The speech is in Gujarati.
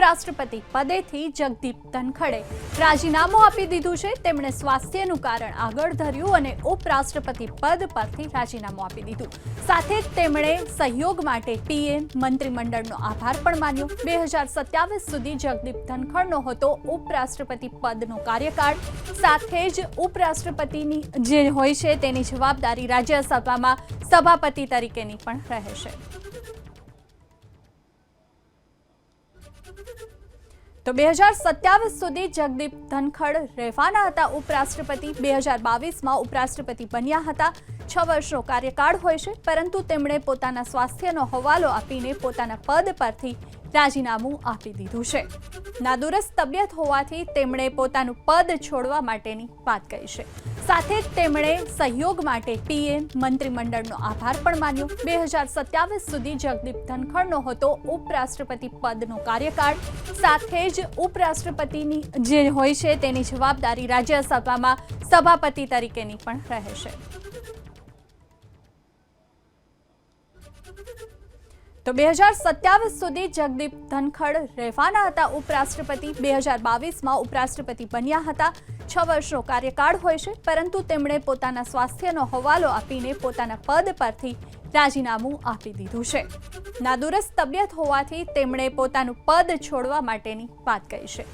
ઉપરાષ્ટ્રપતિ પદેથી જગદીપ ધનખડે રાજીનામું આપી દીધું છે. તેમણે સ્વાસ્થ્યનું કારણ આગળ ધર્યું અને ઉપરાષ્ટ્રપતિ પદ પરથી રાજીનામું આપી દીધું. સાથે જ તેમણે સહયોગ માટે પીએમ મંત્રીમંડળનો આભાર પણ માન્યો. બે હજાર સત્યાવીસ સુધી જગદીપ ધનખડનો હતો ઉપરાષ્ટ્રપતિ પદનો કાર્યકાળ. સાથે જ ઉપરાષ્ટ્રપતિની જે હોય છે તેની જવાબદારી રાજ્યસભામાં સભાપતિ તરીકેની પણ રહેશે. તો બે હજાર સત્યાવીસ સુધી જગદીપ ધનખડ રહેવાના હતા. ઉપરાષ્ટ્રપતિ બે હજાર બાવીસમાં ઉપરાષ્ટ્રપતિ બન્યા હતા. છ વર્ષનો કાર્યકાળ હોય છે, પરંતુ તેમણે પોતાના સ્વાસ્થ્યનો હવાલો આપીને પોતાના પદ પરથી રાજીનામું આપી દીધું છે. નાદુરસ્ત તબિયત હોવાથી તેમણે પોતાનું પદ છોડવા માટેની વાત કહી છે. સાથે જ તેમણે સહયોગ માટે પીએમ મંત્રીમંડળનો આભાર પણ માન્યો. બે હજાર સત્યાવીસ સુધી જગદીપ ધનખડનો હતો ઉપરાષ્ટ્રપતિ પદનો કાર્યકાળ. સાથે જ ઉપરાષ્ટ્રપતિની જે હોય છે તેની જવાબદારી રાજ્યસભામાં સભાપતિ તરીકેની પણ રહેશે તો બે હજાર સત્યાવીસ સુધી જગદીપ ધનખડ રહેવાના હતા. ઉપરાષ્ટ્રપતિ બે હજાર બાવીસમાં ઉપરાષ્ટ્રપતિ બન્યા હતા. છ વર્ષનો કાર્યકાળ હોય છે, પરંતુ તેમણે પોતાના સ્વાસ્થ્યનો હવાલો આપીને પોતાના પદ પરથી રાજીનામું આપી દીધું છે. નાદુરસ્ત તબિયત હોવાથી તેમણે પોતાનું પદ છોડવા માટેની વાત કહી છે.